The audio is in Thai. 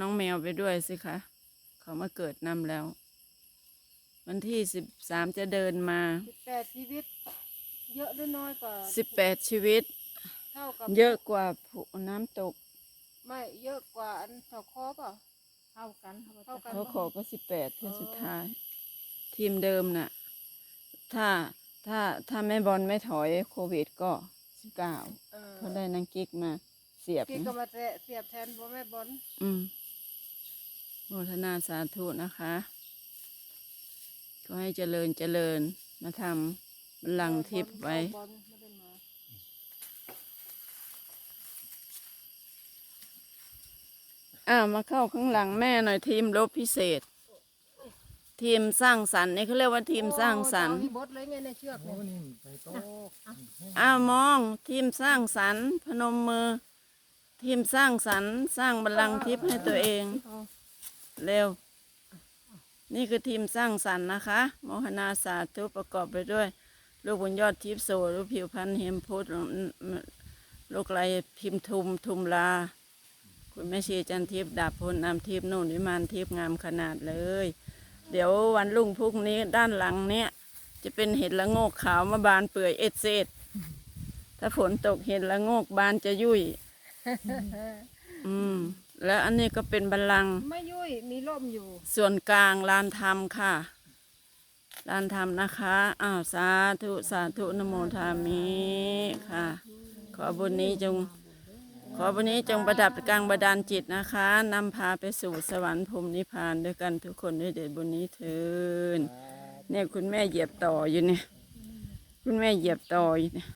น้องแมวไปด้วยสิคะ เขามาเกิดนำแล้ว วันที่สิบสามจะเดินมาสิบแปดชีวิต เยอะหรือน้อยกว่าสิบแปดชีวิต เท่ากับเยอะกว่าภูน้ำตก ไม่เยอะกว่าอันเท่าคอเปล่าเท่ากันเท่ากันเขาขอก็สิบแปดเที่ยวอ๋อสุดท้าย ทีมเดิมน่ะ ถ้าถ้าถ้าแม่บอลไม่ถอยโควิดก็สิบเก้าเออเขาได้นางกิ๊กมาเสียบพี่นะก็มาแตะเสียบแทนพ่อแม่บอลอืม โมทนาสาธุนะคะ ก็ให้เจริญเจริญมาทำบัลลังก์ทิพย์ไว้บอลไม่ได้มาอ้าวมาเข้าข้างหลังแม่หน่อยทีมรบพิเศษ ทีมสร้างสรรค์นี่เขาเรียกว่าทีมสร้างสรรค์โอ้ยเจ้าอีบดเลยไงในเชือกโอ้เนี่ยนี่ไปโต๊ะอ้าวมองทีมสร้างสรรค์ พนมมือ ทีมสร้างสรรค์ สร้างบัลลังก์ทิพย์ให้ตัวเอง เอาเร็ว นี่คือทีมสร้างสรรค์นะคะโมหนาสาธุประกอบไปด้วย ลูกบุญยอดทิพย์โสลูกผิวพันธ์เฮมพุทธลูกไรพิมพ์ทุมทุมลา คุณแม่ชีจันทิพย์ดาบพลนำทิพย์นุ่นวิมานทิพย์งามขนาดเลย เดี๋ยววันรุ่งพรุ่งนี้ด้านหลังเนี่ยจะเป็นเห็ดละโงกขาวมาบานเปื่อยเอ็ดเซดถ้าฝนตกเห็ดละโงกบานจะยุ่ย อืม แล้วอันนี้ก็เป็นบัลลังก์ไม่ยุ่ยมีร่มอยู่ ส่วนกลางลานธรรมค่ะลานธรรมนะคะอ้าวสาธุสาธุนะโมทามิค่ะ ขอบุญนี้จง ขอบุญนี้จงประดับกลางบดาลจิตนะคะนำพาไปสู่สวรรค์ภูมินิพพานด้วยกันทุกคนด้วยเดชบุญนี้เถินเนี่ยคุณแม่เหยียบต่ออยู่เนี่ยคุณแม่เหยียบต่ออยู่เนี่ย